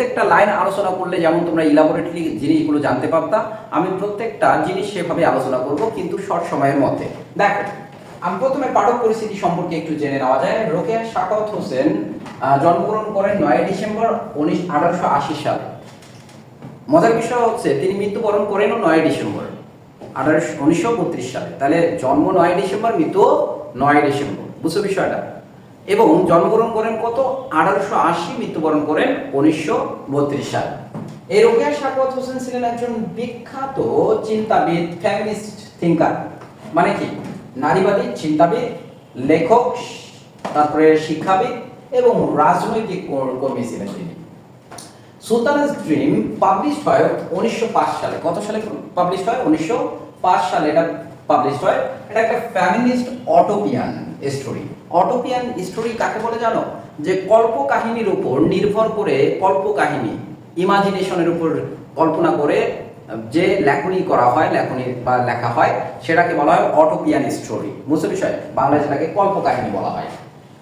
প্রত্যেকটা লাইন আলোচনা করলে যেমন তোমরা ইলাবোরেটলি জিনিসগুলো জানতে পারতা, আমি প্রত্যেকটা জিনিস সেভাবে আলোচনা করব, কিন্তু শর্ট সময়ের মধ্যে। দেখো, আমি প্রথমে পাঠক পরিস্থিতি সম্পর্কে একটু জেনে নেওয়া যায়। রোকেয়া শাকাত হোসেন জন্মগ্রহণ করেন নয় ডিসেম্বর উনিশ আঠারোশো আশি সালে। মজার বিষয় হচ্ছে, তিনি মৃত্যুবরণ করেন নয় ডিসেম্বর আঠারোশো, উনিশশো সালে। তাহলে জন্ম নয় ডিসেম্বর, মৃত্যু নয় ডিসেম্বর। বুঝছ বিষয়টা? এবং জন্মগ্রহণ করেন কত? আঠারোশো আশি, মৃত্যুবরণ করেন উনিশশো বত্রিশ সাল। এই রোকেয়া শাকওয়াত হোসেন ছিলেন একজন বিখ্যাত চিন্তাবিদ ফ্যামিনিস্ট থিঙ্কার মানে কি? নারীবাদী, চিন্তাবিদ, লেখক, তারপরে শিক্ষাবিদ এবং রাজনৈতিক কর্মী ছিলেন তিনি। সুলতানাস ড্রিম পাবলিশ হয় উনিশশো পাঁচ সালে। কত সালে পাবলিশ হয়? উনিশশো পাঁচ সালে এটা পাবলিশ হয়। এটা একটা feminist utopian story utopian story কাকে বলে জানো? যে কল্প কাহিনীর উপর নির্ভর করে কল্প কাহিনী, ইমাজিনেশনের উপর কল্পনা করে যে লেখনী করা হয়, লেখনী বা লেখা হয়, সেটাকে বলা হয় অটোপিয়ান স্টোরি। বুঝতে বিষয় বাংলায় যেটাকে কল্প কাহিনী বলা হয়।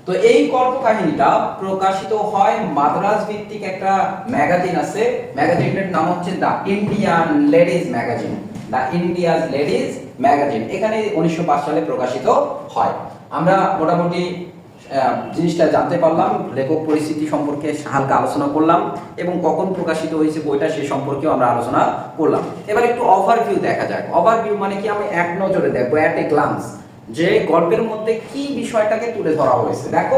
তো এই কল্প কাহিনীটা প্রকাশিত হয় মাদ্রাজ ভিত্তিক একটা ম্যাগাজিন আছে। ম্যাগাজিনটার নাম হচ্ছে the Indian ladies magazine. The India's ladies magazine. এখানে উনিশশো পাঁচ সালে প্রকাশিত হয়। আমরা মোটামুটি জিনিসটা জানতে পারলাম, লেখক পরিস্থিতি সম্পর্কে হালকা আলোচনা করলাম এবং কখন প্রকাশিত হয়েছে বইটা সে সম্পর্কেও আমরা আলোচনা করলাম। এবার একটু ওভারভিউ দেখা যাক। ওভারভিউ মানে কি? আমি এক নজরে দেখব অ্যাট এ গ্লান্স যে গল্পের মধ্যে কি বিষয়টাকে তুলে ধরা হয়েছে। দেখো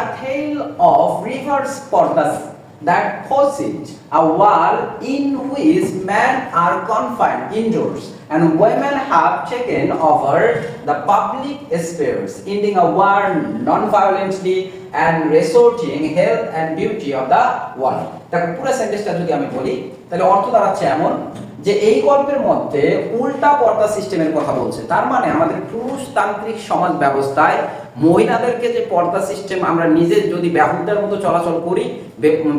a tale of reverse purdahs that possess a wall in which men are confined, indoors and women have taken over the public spheres, ending a war non-violently and restoring health and beauty of the world. দেখো পুরো সেন্টেন্সটা যদি আমি বলি তাহলে অর্থ দাঁড়াচ্ছে এমন যে এই গল্পের মধ্যে উল্টা পর্দা সিস্টেমের কথা বলছে। তার মানে আমাদের পুরুষতান্ত্রিক সমাজ ব্যবস্থায় মহিলাদেরকে যে পর্দা সিস্টেম আমরা নিজে যদি ব্যাহুতার মতো চলাচল করি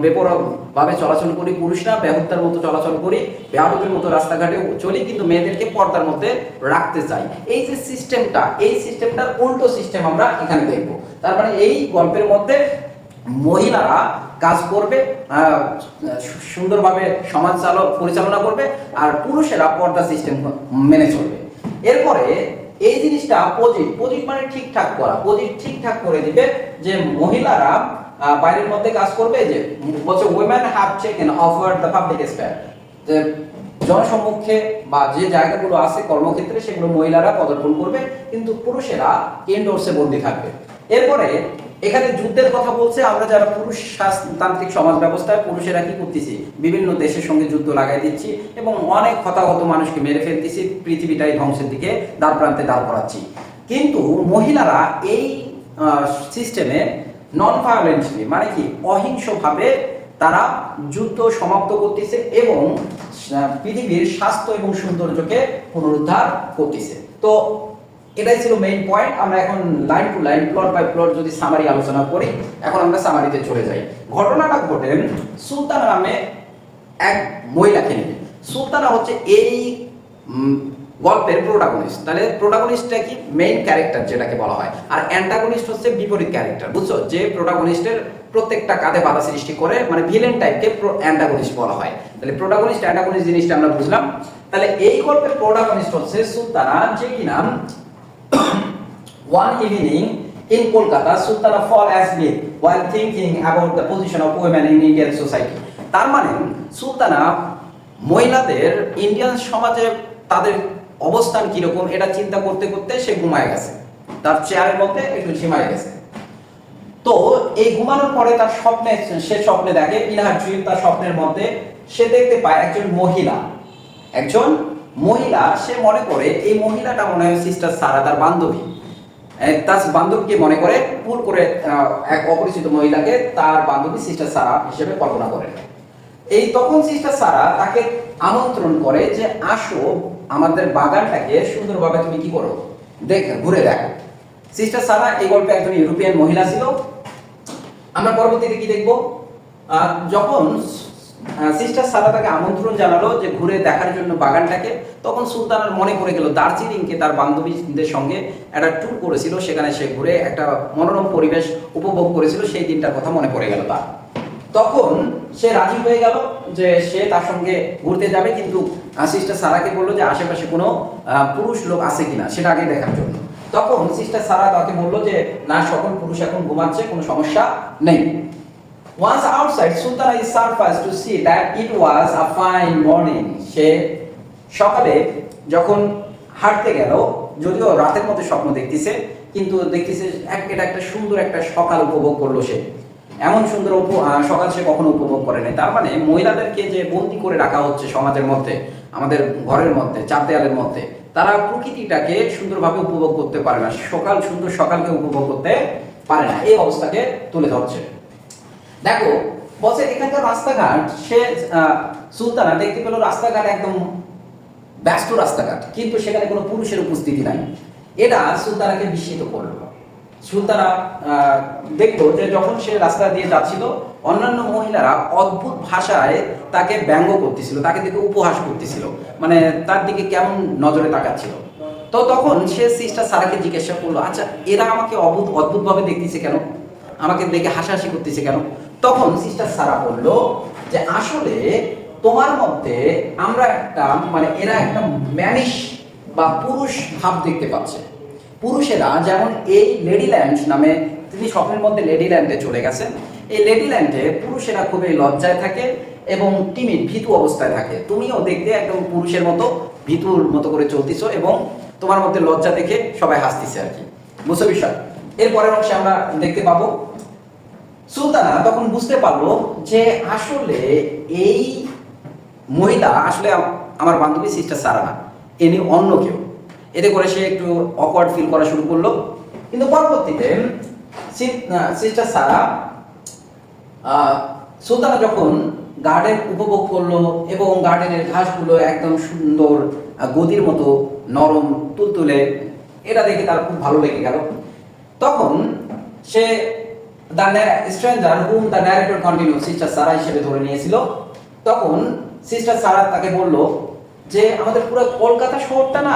বেপরভাবে চলাচল করি পুরুষরা ব্যাহুতার মতো চলাচল করি ব্যাহুতের মতো রাস্তাঘাটে চলি, কিন্তু মেয়েদেরকে পর্দার মধ্যে রাখতে চাই। এই যে সিস্টেমটা, এই সিস্টেমটার উল্টো সিস্টেম আমরা এখানে দেখব। তার মানে এই গল্পের মধ্যে মহিলারা কাজ করবে সুন্দরভাবে সমাজ পরিচালনা করবে, আর পুরুষেরা পর্দা সিস্টেম মেনে চলবে। এরপরে এই জিনিসটা পজিট পজিট মানে ঠিকঠাক করা। পজিট ঠিকঠাক করে দিবে যে মহিলারা বাইরের মধ্যে কাজ করবে, যে বলছে women have checking over the public sphere যে জনসম্মুখে বা যে জায়গাগুলো আছে কর্মক্ষেত্রে, সেগুলো মহিলারা পদার্পণ করবে, কিন্তু পুরুষেরা ইনডোরসে বন্দী থাকবে। এরপরে এখানে যুদ্ধের কথা বলছে, আমরা যারা পুরুষ শাসনতান্ত্রিক সমাজ ব্যবস্থায় পুরুষেরা কি করতেছি? বিভিন্ন দেশের সঙ্গে যুদ্ধ লাগাই দিচ্ছি এবং অনেক হতাহত মানুষকে মেরে ফেলতেছি, পৃথিবীটাই ধ্বংসের দিকে দ্বার প্রান্তে দাঁড় করাচ্ছি। কিন্তু মহিলারা এই সিস্টেমে নন ভায়োলেন্টলি মানে কি, অহিংসভাবে তারা যুদ্ধ সমাপ্ত করতেছে এবং পৃথিবীর স্বাস্থ্য এবং সৌন্দর্যকে পুনরুদ্ধার করতেছে। তো এটাই ছিল মেইন পয়েন্ট আমরা এখন line to line plot by plot যদি সামারি আলোচনা করি, এখন আমরা সামারিতে চলে যাই। ঘটনাটা ঘটেন সুলতানা নামে এক মহিলাকে নিয়ে। সুলতানা হচ্ছে এই গল্পের প্রোটাগনিস্ট তাহলে প্রোটাগনিস্টটা কি? মেইন ক্যারেক্টার যেটাকে বলা হয়। আর অ্যান্টাগনিস্ট হচ্ছে বিপরীত ক্যারেক্টার বুঝছ? যে প্রোটাগনিস্টের প্রত্যেকটা কাঁধে বাধা সৃষ্টি করে মানে ভিলেন টাইপকে অ্যান্টাগনিস্ট বলা হয়। তাহলে প্রোটাগনিস্ট অ্যান্টাগনিস্ট জিনিসটা আমরা বুঝলাম। তাহলে এই গল্পের প্রোটাগনিস্ট হচ্ছে সুলতানা, যে কিনা One evening in Kolkata, Sultana fall asleep while thinking about the position of women in Indian society. তার মানে সুলতানা মহিলাদের ইন্ডিয়ান সমাজে তাদের অবস্থান কীরকম এটা চিন্তা করতে করতে সে ঘুমায় গেছে। তার চেয়ারের মধ্যে একটু ঝিমায় গেছে। তো এই ঘুমানোর পরে তার স্বপ্নে সে স্বপ্নে দেখে ইনহার ড্রিম তার স্বপ্নের মধ্যে সে দেখতে পায় একজন মহিলা। একজন মহিলা সে মনে করে এই মহিলাটা মনে হয় সিস্টার সারা তার বান্ধবী। তার বান্ধবীকে মনে করে ভুল করে এক অপরিচিত মহিলাকে তার বান্ধবী সিস্টার সারা হিসেবে কল্পনা করে এই তখন সিস্টার সারা তাকে আমন্ত্রণ করে যে, আসো আমাদের বাগানটাকে সুন্দরভাবে তুমি কি করো? দেখ, ঘুরে দেখো। সিস্টার সারা এই গল্পে একজন ইউরোপিয়ান মহিলা ছিল। আমরা পরবর্তীতে কি দেখব? যখন সিস্টার সারা তাকে আমন্ত্রণ জানালো যে ঘুরে দেখার জন্য বাগানটাকে। তখন সুলতানের মনে পড়ে গেল, দার্জিলিংকে তার বান্ধবীদের সঙ্গে একটা ট্যুর করেছিল, সেখানে সে ঘুরে একটা মনোরম পরিবেশ উপভোগ করেছিল, সেই দিনটার কথা মনে পড়ে গেল তার। তখন সে রাজি হয়ে গেল যে সে তার সঙ্গে ঘুরতে যাবে, কিন্তু সিস্টার সারাকে বলল যে আশেপাশে কোনো পুরুষ লোক আছে কিনা, সেটা আগে দেখার জন্য। তখন সিস্টার সারা তাকে বলল যে, না, সকল পুরুষ এখন ঘুমাচ্ছে, কোনো সমস্যা নেই। Once outside, Sultana is surprised to see that it was a fine morning. সে সকালে যখন হাঁটতে গেল যদিও রাতের মধ্যে স্বপ্ন দেখতেছে কিন্তু দেখতেছে এটা একটা সুন্দর একটা সকাল উপভোগ করল সে। এমন সুন্দর সকাল সে কখনো উপভোগ করে নাই। তার মানে মহিলাদেরকে যে বন্দি করে রাখা হচ্ছে সমাজের মধ্যে আমাদের ঘরের মধ্যে চার দেয়ালের মধ্যে তারা প্রকৃতিটাকে সুন্দরভাবে উপভোগ করতে পারে না। সকাল সুন্দর সকালকে উপভোগ করতে পারে না। এই অবস্থাকে তুলে ধরছে। দেখো, বলছে এখানকার রাস্তাঘাট, সে সুলতানা দেখতে পেল রাস্তাঘাট একদম ব্যস্ত রাস্তাঘাট, কিন্তু সেখানে কোনো পুরুষের উপস্থিতি নাই। এটা সুলতানাকে বিস্মিত করল। সুলতানা দেখল যে যখন সে রাস্তা দিয়ে যাচ্ছিল, অন্যান্য মহিলারা অদ্ভুত ভাষায় তাকে ব্যঙ্গ করতেছিল, তাকে দেখে উপহাস করতেছিল মানে তার দিকে কেমন নজরে তাকাচ্ছিল। তো তখন সে সিস্টার সারাকে জিজ্ঞাসা করল আচ্ছা এরা আমাকে অদ্ভুত, অদ্ভুতভাবে দেখতেছে কেন? আমাকে দেখে হাসাহাসি করতেছে কেন? তখন সিস্টার সারা বলল যে, আসলে তোমার মধ্যে আমরা একটা মানে এরা একটা ম্যানিশ বা পুরুষ ভাব দেখতে পাচ্ছে। পুরুষেরা যেমন এই লেডিল্যান্ড নামে তিনি স্বপ্নের মধ্যে লেডিল্যান্ডে চলে গেছেন। এই লেডিল্যান্ডে পুরুষেরা খুবই লজ্জায় থাকে এবং টিমিড ভীতু অবস্থায় থাকে। তুমিও দেখতে একদম পুরুষের মতো, ভীতুর মতো করে চলতেছো এবং তোমার মধ্যে লজ্জা দেখে সবাই হাসতেছে আর কি। বুঝছ বিষয়? এরপরের অংশে আমরা দেখতে পাবো সুলতানা তখন বুঝতে পারল যে আসলে এই মহিলা আসলে আমার বান্ধবী সিস্টার সারা না এনি অন্য কেউ। এতে করে সে একটু অকওয়ার্ড ফিল করা শুরু করল। কিন্তু পরবর্তীতে সিস্টার সারা সুলতানা যখন গার্ডেন উপভোগ করল এবং গার্ডেনের ঘাসগুলো একদম সুন্দর গদির মতো নরম তুলতুলে, এটা দেখে তার খুব ভালো লেগে গেল। তখন সে the stranger hmm the narrator continue sister Sara হিসেবে ধরে নিয়েছিল, তখন সিস্টার সারা তাকে বলল যে, আমাদের পুরো কলকাতা শহরটা না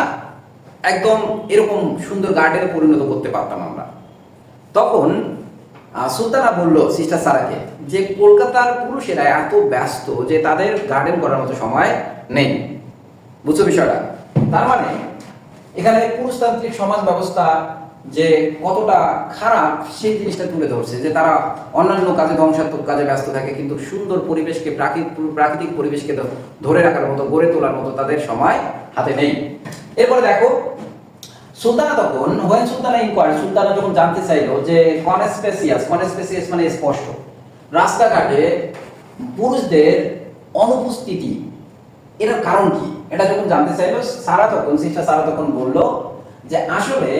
একদম এরকম সুন্দর গার্ডেনে পরিণত করতে পারতাম আমরা। তখন সুলতানা বলল সিস্টার সারাকে যে, কলকাতার পুরুষেরা এত ব্যস্ত যে, তাদের গার্ডেন করার মতো সময় নেই। বুঝছ বিষয়টা? তার মানে এখানে পুরুষতান্ত্রিক সমাজ ব্যবস্থা যে কতটা খারাপ সেই জিনিসটা তুলে ধরছে, যে তারা অন্যান্য কাজে ধ্বংসাত্মক কাজে ব্যস্ত থাকে, কিন্তু সুন্দর পরিবেশকে প্রাকৃতিক প্রাকৃতিক পরিবেশকে ধরে রাখার মতো, গড়ে তোলার মতো তাদের সময় হাতে নেই। এরপরে দেখো, সুলতানা তখন হোয়েন সুলতানা ইনকোয়ারি সুলতানা যখন জানতে চাইলো যে কনস্পেসিয়াস কনস্পেসিয়াস মানে স্পষ্ট, রাস্তাঘাটে পুরুষদের অনুপস্থিতি এটার কারণ কি? এটা যখন জানতে চাইলো, সারা তখন সিস্টার সারা তখন বলল যে আসলে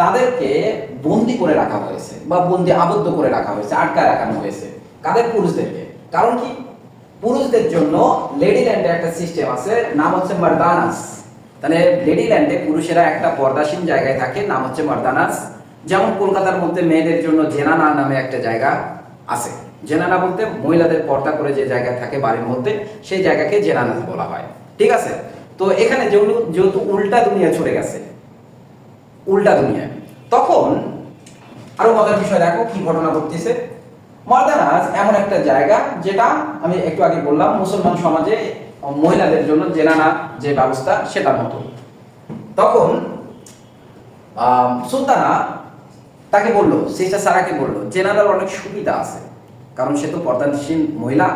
তাদেরকে বন্দি করে রাখা হয়েছে বা বন্দি আবদ্ধ করে রাখা হয়েছে, আটকায় রাখানো হয়েছে। কাদের পুরুষদেরকে? কারণ কি? পুরুষদের জন্য লেডিল্যান্ডে একটা সিস্টেম আছে, নাম হচ্ছে মার্দানাস। তাহলে লেডিল্যান্ডে পুরুষেরা একটা পর্দাসীন জায়গায় থাকে, নাম হচ্ছে মার্দানাস। যেমন কলকাতার মধ্যে মেয়েদের জন্য জেনানা নামে একটা জায়গা আছে। জেনানা বলতে মহিলাদের পর্দা করে যে জায়গা থাকে বাড়ির মধ্যে, সেই জায়গাকে জেনানা বলা হয়। ঠিক আছে? তো এখানে যেহেতু উল্টা দুনিয়া ছড়ে গেছে উল্টা দুনিয়ায়। তখন আরও মজার বিষয়, দেখো কি ঘটনা ঘটতেছে। মাদানাস এমন একটা জায়গা যেটা আমি একটু আগে বললাম, মুসলমান সমাজে মহিলাদের জন্য জেনানা যে ব্যবস্থা, সেটার মতো। তখন সুলতানা তাকে বলল, সিস্টার সারাকে বলল, জেনানার অনেক সুবিধা আছে। কারণ সে তো পর্দাসীন মহিলা।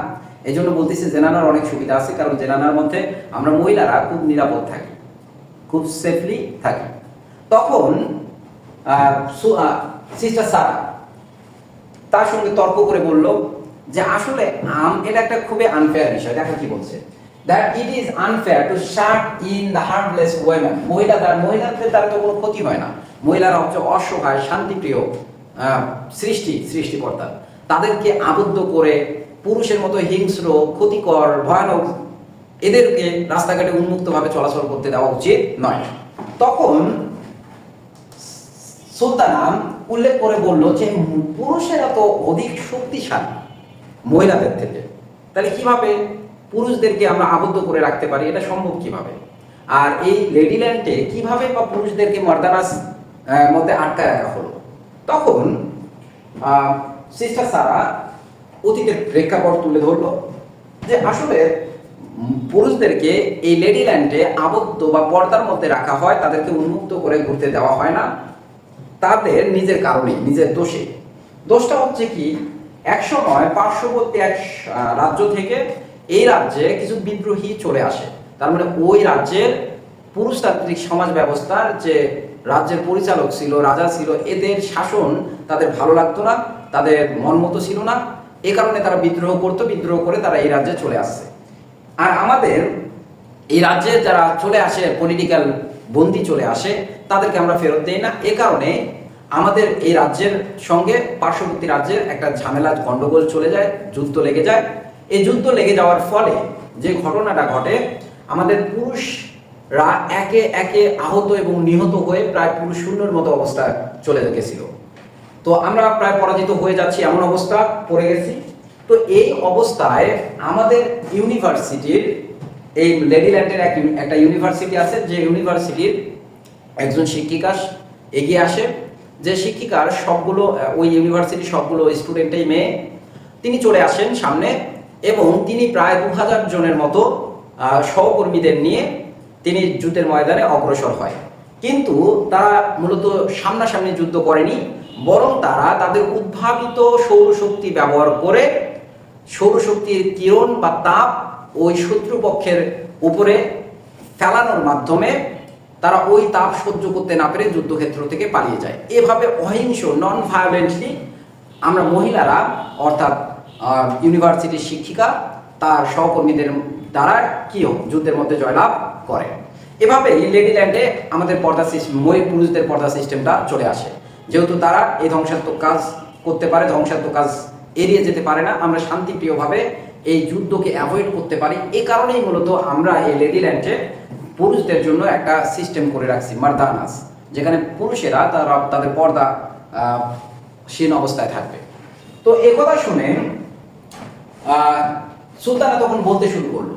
এই জন্য বলতেছি, জেনানার অনেক সুবিধা আছে, কারণ জেনানার মধ্যে আমরা মহিলারা খুব নিরাপদ থাকি, খুব সেফলি থাকি। তখন সিস্টার সারা তার সঙ্গে তর্ক করে বলল যে আসলে আম, এটা একটা খুবই আনফেয়ার বিষয়। দেখো কি বলছে। That it is unfair to shut in the harmless women মহিলা দ্বারা মহিলাদের দ্বারা তো কোনো ক্ষতি হয় না। মহিলারা হচ্ছে অসহায়, শান্তিপ্রিয় সৃষ্টি, সৃষ্টিকর্তা। তাদেরকে আবদ্ধ করে পুরুষের মতো হিংস্র, ক্ষতিকর, ভয়ানক এদেরকে রাস্তাঘাটে উন্মুক্তভাবে চলাচল করতে দেওয়া উচিত নয়। তখন সুলতানা উল্লেখ করে বলল যে পুরুষেরা তো অধিক শক্তিশালী মহিলাদের থেকে। তাহলে কীভাবে পুরুষদেরকে আমরা আবদ্ধ করে রাখতে পারি? এটা সম্ভব কীভাবে? আর এই লেডিল্যান্ডে কীভাবে বা পুরুষদেরকে মর্দানাস মধ্যে আটকায় রাখা হলো? তখন সিস্টার সারা অতীতের প্রেক্ষাপট তুলে ধরলো যে আসলে পুরুষদেরকে এই লেডিল্যান্ডে আবদ্ধ বা পর্দার মধ্যে রাখা হয়, তাদেরকে উন্মুক্ত করে ঘুরতে দেওয়া হয় না। তাদের নিজের কারণে, নিজের দোষে। দোষটা হচ্ছে কি একসময় পার্শ্ববর্তী এক রাজ্য থেকে এই রাজ্যে কিছু বিদ্রোহী চলে আসে। তার মানে ওই রাজ্যের পুরুষতান্ত্রিক সমাজ ব্যবস্থার যে রাজ্যের পরিচালক ছিল, রাজা ছিল, এদের শাসন তাদের ভালো লাগতো না, তাদের মন মতো ছিল না। এ কারণে তারা বিদ্রোহ করতো, বিদ্রোহ করে তারা এই রাজ্যে চলে আসছে। আর আমাদের এই রাজ্যে যারা চলে আসে পলিটিক্যাল বন্দি চলে আসে, তাদেরকে আমরা ফেরত দিই না। এ কারণে আমাদের এই রাজ্যের সঙ্গে পার্শ্ববর্তী রাজ্যের একটা ঝামেলা, গন্ডগোল চলে যায়, যুদ্ধ লেগে যায়। এই যুদ্ধ লেগে যাওয়ার ফলে যে ঘটনাটা ঘটে, আমাদের পুরুষরা একে একে আহত এবং নিহত হয়ে প্রায় পুরুষ শূন্যের মতো অবস্থায় চলে গেছিল। তো আমরা প্রায় পরাজিত হয়ে যাচ্ছি, এমন অবস্থা, পড়ে গেছি। তো এই অবস্থায় আমাদের ইউনিভার্সিটির এই লেডিল্যান্ডের এক একটা ইউনিভার্সিটি আছে, যে ইউনিভার্সিটির একজন শিক্ষিকা এগিয়ে আসে। যে শিক্ষিকার সবগুলো ওই ইউনিভার্সিটির সবগুলো স্টুডেন্টেই মেয়ে, তিনি চলে আসেন সামনে এবং তিনি প্রায় দু হাজার জনের মতো সহকর্মীদের নিয়ে তিনি যুদ্ধের ময়দানে অগ্রসর হয়। কিন্তু তারা মূলত সামনাসামনি যুদ্ধ করেনি, বরং তারা তাদের উদ্ভাবিত সৌরশক্তি ব্যবহার করে সৌরশক্তির কিরণ বা তাপ ওই শত্রুপক্ষের উপরে ফেলানোর মাধ্যমে তারা ওই তাপ সহ্য করতে না পেরে যুদ্ধক্ষেত্র থেকে পালিয়ে যায়। এভাবে অহিংস নন ভায়োলেন্টলি আমরা মহিলারা, অর্থাৎ ইউনিভার্সিটির শিক্ষিকা, তার সহকর্মীদের দ্বারা কি হোক, যুদ্ধের মধ্যে জয়লাভ করে। এভাবে লেডিল্যান্ডে আমাদের পর্দা সিস্টেম মহিলা পুরুষদের পর্দা সিস্টেমটা চলে আসে। যেহেতু তারা এই ধ্বংসাত্মক কাজ করতে পারে, ধ্বংসাত্মক কাজ এড়িয়ে যেতে পারে না, আমরা শান্তিপ্রিয়ভাবে এই যুদ্ধকে অ্যাভয়েড করতে পারি। এই কারণেই মূলত আমরা এই লেডিল্যান্ডে পুরুষদের জন্য একটা সিস্টেম করে রাখছি, মার্দানাস। যেখানে পুরুষেরা তারা তাদের পর্দা শীন অবস্থায় থাকবে। তো এই কথা শুনে সুলতানা তখন বলতে শুরু করল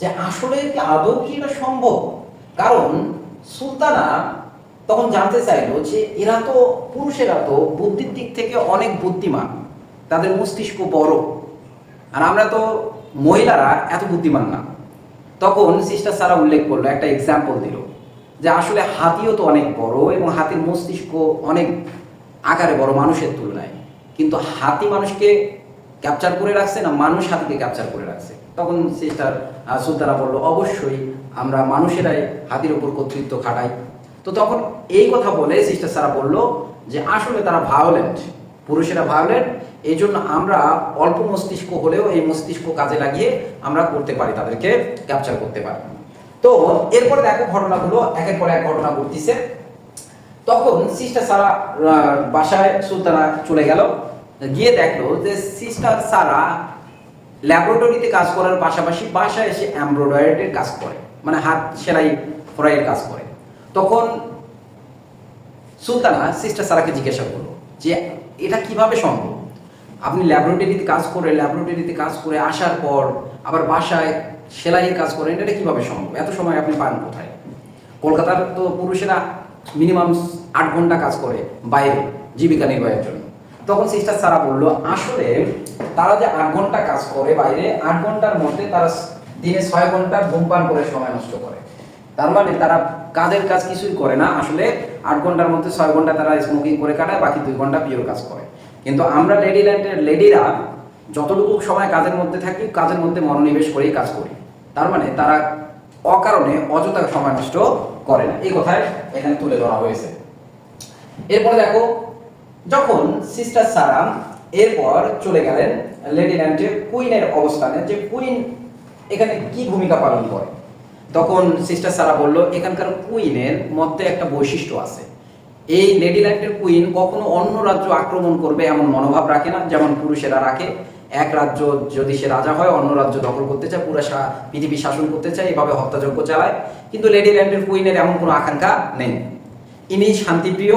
যে, আসলে কি আদৌ কি এটা সম্ভব? কারণ সুলতানা তখন জানতে চাইলো যে, এরা তো পুরুষেরা তো বুদ্ধির দিক থেকে অনেক বুদ্ধিমান। তাদের মস্তিষ্ক বড়। আর আমরা তো মহিলারা এত বুদ্ধিমান না। তখন সিস্টার সারা উল্লেখ করল, একটা এক্সাম্পল দিল, যে আসলে হাতিও তো অনেক বড় এবং হাতির মস্তিষ্ক অনেক আকারে বড় মানুষের তুলনায়। কিন্তু হাতি মানুষকে ক্যাপচার করে রাখছে না মানুষ হাতিকে ক্যাপচার করে রাখছে? তখন সিস্টার সুলতানা বলল, অবশ্যই আমরা মানুষেরাই হাতির উপর কর্তৃত্ব খাটাই। তো তখন এই কথা বলে সিস্টার সারা বলল যে আসলে তারা ভায়োলেন্ট পুরুষেরা ভায়োলেন্ট এই জন্য আমরা অল্প মস্তিষ্ক হলেও এই মস্তিষ্ক কাজে লাগিয়ে আমরা করতে পারি, তাদেরকে ক্যাপচার করতে পারি। তো এরপরে দেখো ঘটনাগুলো, একের পর এক ঘটনা ঘটতেছে। তখন সিস্টার সারা বাসায় সুলতানা চলে গেল, গিয়ে দেখল যে সিস্টার সারা ল্যাবরেটরিতে কাজ করার পাশাপাশি বাসায় এসে এমব্রয়ডারির কাজ করে মানে হাত সেলাই, ফ্রাইয়ের কাজ করে। তখন সুলতানা সিস্টার সারাকে জিজ্ঞাসা করল যে এটা কীভাবে সম্ভব? আপনি ল্যাবরেটরিতে কাজ করে ল্যাবরেটরিতে কাজ করে আসার পর আবার বাসায় সেলাইয়ের কাজ করেন, এটা কীভাবে সম্ভব? এত সময় আপনি পান কোথায়? কলকাতার তো পুরুষেরা মিনিমাম আট ঘণ্টা কাজ করে বাইরে, জীবিকা নির্বাহের জন্য। তখন সিস্টার সারা বলল, আসলে তারা যে আট ঘণ্টা কাজ করে বাইরে, আট ঘণ্টার মধ্যে তারা দিনে ছয় ঘণ্টা ধূমপান করে, সময় নষ্ট করে। তার মানে তারা কাজের কাজ কিছুই করে না। আসলে আট ঘণ্টার মধ্যে ছয় ঘণ্টা তারা স্মোকিং করে কাটায়, বাকি দুই ঘণ্টা পিওর কাজ করে। কিন্তু আমরা লেডিল্যান্ডের লেডিরা যতটুকু সময় কাজের মধ্যে থাকি, কাজের মধ্যে মনোনিবেশ করেই কাজ করি। তার মানে তারা অকারণে অযথা সময় নষ্ট করে না। এই কথায় এখানে তুলে ধরা হয়েছে। এরপরে দেখো, যখন সিস্টার সারাম এরপর চলে গেলেন লেডিল্যান্ডে কুইনের অবস্থানে, যে কুইন এখানে কি ভূমিকা পালন করে? তখন সিস্টার সারা বলল, এখানকার কুইনের মধ্যে একটা বৈশিষ্ট্য আছে। এই লেডিল্যান্ডের কুইন কখনো অন্য রাজ্য আক্রমণ করবে এমন মনোভাব রাখে না, যেমন পুরুষেরা রাখে। এক রাজ্য যদি সে রাজা হয়, অন্য রাজ্য দখল করতে চায়, পুরো পৃথিবী শাসন করতে চায়, এভাবে হত্যাযজ্ঞ চালায়। কিন্তু লেডিল্যান্ডের কুইনের এমন কোনো আকাঙ্ক্ষা নেই। ইনি শান্তিপ্রিয়,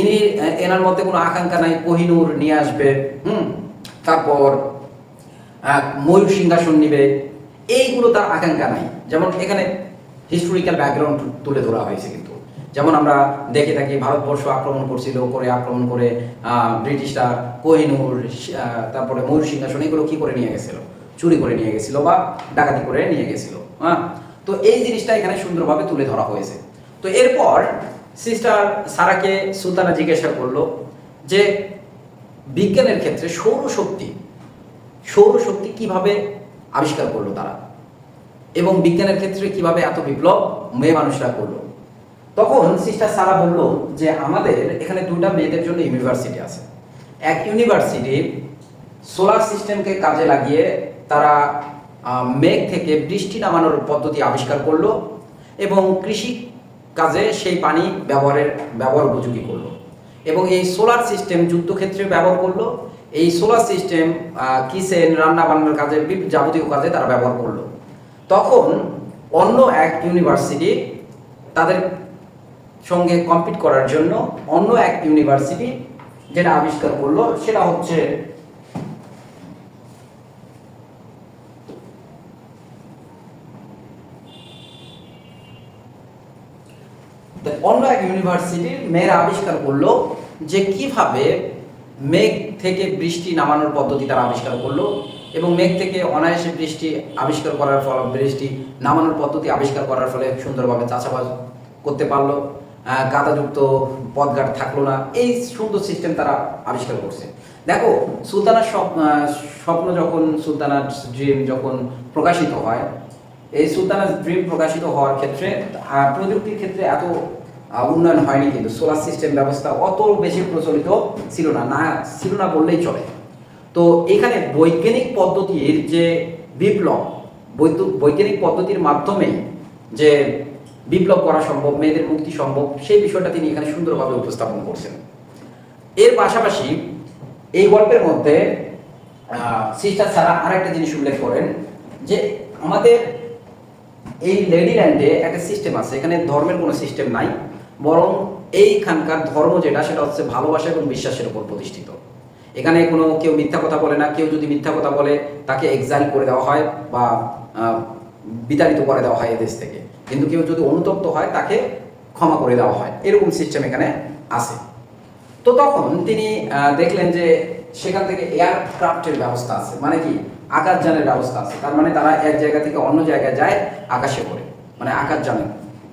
ইনি এনার মধ্যে কোনো আকাঙ্ক্ষা নাই, কোহিনূর নিয়ে আসবে, হুম? তারপর ময়ূর সিংহাসন নিবে এইগুলো তার আকাঙ্ক্ষা নাই। যেমন এখানে হিস্টোরিক্যাল ব্যাকগ্রাউন্ড তুলে ধরা হয়েছে কিন্তু। যেমন আমরা দেখে থাকি, ভারতবর্ষ আক্রমণ করছিল, করে আক্রমণ করে ব্রিটিশরা কোহিনুর তারপরে ময়ূর সিংহাসন, এগুলো কি করে নিয়ে গেছিল? চুরি করে নিয়ে গেছিল বা ডাকাতি করে নিয়ে গেছিল হ্যাঁ? তো এই জিনিসটা এখানে সুন্দরভাবে তুলে ধরা হয়েছে। তো এরপর সিস্টার সারাকে সুলতানা জিজ্ঞাসা করল যে বিজ্ঞানের ক্ষেত্রে সৌরশক্তি সৌরশক্তি কীভাবে আবিষ্কার করল তারা। এবং বিজ্ঞানের ক্ষেত্রে কীভাবে এত বিপ্লব মেয়ে মানুষরা করল। তখন সিস্টার সারা বলল যে, আমাদের এখানে দুটা মেয়েদের জন্য ইউনিভার্সিটি আছে। এক ইউনিভার্সিটি সোলার সিস্টেমকে কাজে লাগিয়ে তারা মেঘ থেকে বৃষ্টি নামানোর পদ্ধতি আবিষ্কার করল এবং কৃষি কাজে সেই পানি ব্যবহারের, ব্যবহার উপযোগী করল। এবং এই সোলার সিস্টেম যুদ্ধক্ষেত্রে ব্যবহার করল। এই সোলার সিস্টেম কিচেন রান্না বান্নার কাজে যাবতীয় কাজে তারা ব্যবহার করল। তখন অন্য এক ইউনিভার্সিটি তাদের সঙ্গে কম্পিট করার জন্য অন্য এক ইউনিভার্সিটি যেটা আবিষ্কার করল, সেটা হচ্ছে অন্য এক ইউনিভার্সিটির মেয়েরা আবিষ্কার করল যে কীভাবে মেঘ থেকে বৃষ্টি নামানোর পদ্ধতি তারা আবিষ্কার করল এবং মেঘ থেকে অনায়াসে বৃষ্টি আবিষ্কার করার ফলে, বৃষ্টি নামানোর পদ্ধতি আবিষ্কার করার ফলে সুন্দরভাবে চাষাবাদ করতে পারল। কাদাযুক্ত পথঘাট থাকল না। এই সুন্দর সিস্টেম তারা আবিষ্কার করছে। দেখো, সুলতানার স্বপ্ন যখন সুলতানার ড্রিম যখন প্রকাশিত হয়, এই সুলতানার ড্রিম প্রকাশিত হওয়ার ক্ষেত্রে প্রযুক্তির ক্ষেত্রে এত উন্নয়ন হয়নি কিন্তু সোলার সিস্টেম ব্যবস্থা অত বেশি প্রচলিত ছিল না না ছিল না বললেই চলে। তো এখানে বৈজ্ঞানিক পদ্ধতির যে বিপ্লব বৈজ্ঞানিক পদ্ধতির মাধ্যমে যে বিপ্লব করা সম্ভব, মেয়েদের মুক্তি সম্ভব, সেই বিষয়টা তিনি এখানে সুন্দরভাবে উপস্থাপন করছেন। এর পাশাপাশি এই গল্পের মধ্যে সিস্টার ছাড়া আরেকটা জিনিস উল্লেখ করেন যে আমাদের এই লেডিল্যান্ডে একটা সিস্টেম আছে, এখানে ধর্মের কোনো সিস্টেম নাই। বরং এইখানকার ধর্ম যেটা, সেটা হচ্ছে ভালোবাসা এবং বিশ্বাসের উপর প্রতিষ্ঠিত। এখানে কোনো কেউ মিথ্যা কথা বলে না, কেউ যদি মিথ্যা কথা বলে, তাকে এক্সাইল করে দেওয়া হয় বা বিতাড়িত করে দেওয়া হয় এদেশ থেকে। কিন্তু কেউ যদি অনুতপ্ত হয়, তাকে ক্ষমা করে দেওয়া হয়। এরকম সিস্টেম এখানে আছে। তো তখন তিনি দেখলেন যে সেখান থেকে এয়ারক্রাফটের ব্যবস্থা আছে। মানে কি? আকাশ আকাশযানের ব্যবস্থা আছে। তার মানে তারা এক জায়গা থেকে অন্য জায়গায় যায় আকাশে করে। মানে আকাশ আকাশযানে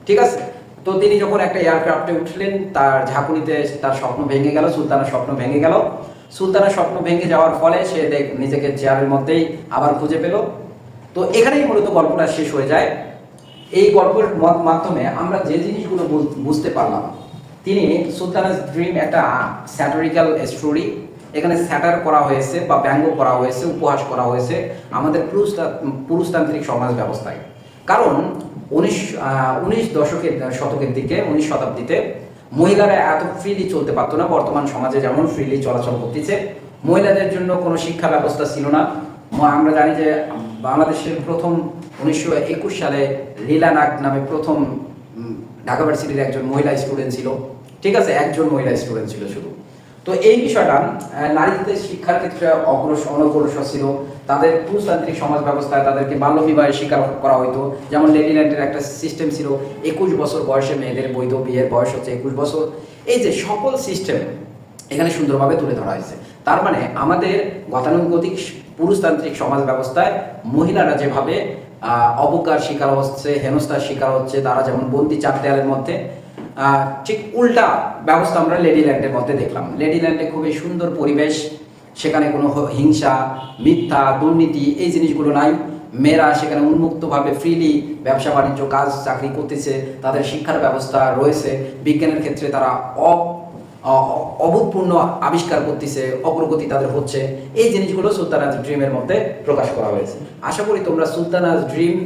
ঠিক আছে? তো তিনি যখন একটা এয়ারক্রাফটে উঠলেন, তার ঝাঁকুনিতে তার স্বপ্ন ভেঙে গেল, সুলতানের স্বপ্ন ভেঙে গেল। সুলতানের স্বপ্ন ভেঙে যাওয়ার ফলে সে দেখ, নিজেকে চেয়ারের মধ্যেই আবার খুঁজে পেল। তো এখানেই মূলত গল্পটা শেষ হয়ে যায়। এই গল্পের মাধ্যমে আমরা যে জিনিসগুলো বুঝ- বুঝতে পারলাম, তিনি সুলতানাস ড্রিম একটা স্যাটারিক্যাল স্টোরি এখানে স্যাটার করা হয়েছে বা ব্যঙ্গ করা হয়েছে, উপহাস করা হয়েছে আমাদের পুরুষতা- পুরুষতান্ত্রিক সমাজ ব্যবস্থায়। কারণ উনিশ উনিশ দশকের শতকের দিকে, উনিশ শতাব্দীতে মহিলারা এত ফ্রিলি চলতে পারতো না। বর্তমান সমাজে যেমন ফ্রিলি চলাচল করতেছে, মহিলাদের জন্য কোনো শিক্ষা ব্যবস্থা ছিল না। আমরা জানি যে বাংলাদেশের প্রথম উনিশশো একুশ সালে লীলা নাগ নামে প্রথম ঢাকা ভার্সিটির একজন মহিলা স্টুডেন্ট ছিল। ঠিক আছে, একজন মহিলা স্টুডেন্ট ছিল শুধু। তো এই বিষয়টা নারীদের শিক্ষার ক্ষেত্রে অগ্রসর অনগ্রসর ছিল। তাদের পুরুষতান্ত্রিক সমাজ ব্যবস্থায় তাদেরকে বাল্য বিবাহের শিকার করা হতো যেমন লেডিল্যান্ডের একটা সিস্টেম ছিল, একুশ বছর বয়সে মেয়েদের বৈধ বিয়ের বয়স হচ্ছে একুশ বছর। এই যে সকল সিস্টেম এখানে সুন্দরভাবে তুলে ধরা হয়েছে। তার মানে আমাদের গতানুগতিক পুরুষতান্ত্রিক সমাজ ব্যবস্থায় মহিলারা যেভাবে অবকার শিকার হচ্ছে, হেনস্থার শিকার হচ্ছে, তারা যেমন বন্দি চার দেয়ালের মধ্যে ঠিক উল্টা ব্যবস্থা আমরা লেডিল্যান্ডের মধ্যে দেখলাম। লেডিল্যান্ডে খুবই সুন্দর পরিবেশ, সেখানে কোনো হিংসা, মিথ্যা, দুর্নীতি এই জিনিসগুলো নাই। মেয়েরা সেখানে উন্মুক্তভাবে ফ্রিলি ব্যবসা বাণিজ্য কাজ চাকরি করতেছে, তাদের শিক্ষার ব্যবস্থা রয়েছে। বিজ্ঞানের ক্ষেত্রে তারা অ অ- অ- অভূতপূর্ণ আবিষ্কার করতেছে, অগ্রগতি তাদের হচ্ছে। এই জিনিসগুলো সুলতানাজ ড্রিমের মধ্যে প্রকাশ করা হয়েছে। আশা করি তোমরা সুলতানাজ ড্রিম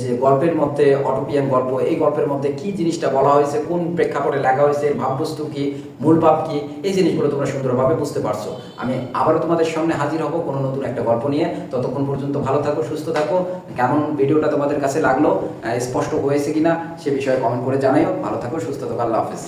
যে গল্পের মধ্যে, অটোপিয়ান গল্প, এই গল্পের মধ্যে কি জিনিসটা বলা হয়েছে, কোন প্রেক্ষাপটে লেখা হয়েছে, ভাববস্তু কি, মূল ভাব কি, এই জিনিসগুলো তোমরা সুন্দরভাবে বুঝতে পারছ। আমি আবারও তোমাদের সামনে হাজির হব কোনো নতুন একটা গল্প নিয়ে। ততক্ষণ পর্যন্ত ভালো থাকো, সুস্থ থাকো। কেমন ভিডিওটা তোমাদের কাছে লাগল স্পষ্ট হয়েছে কিনা, সে বিষয়ে কমেন্ট করে জানাইও। ভালো থাকো, সুস্থ থাকো, আল্লাহ হাফেজ।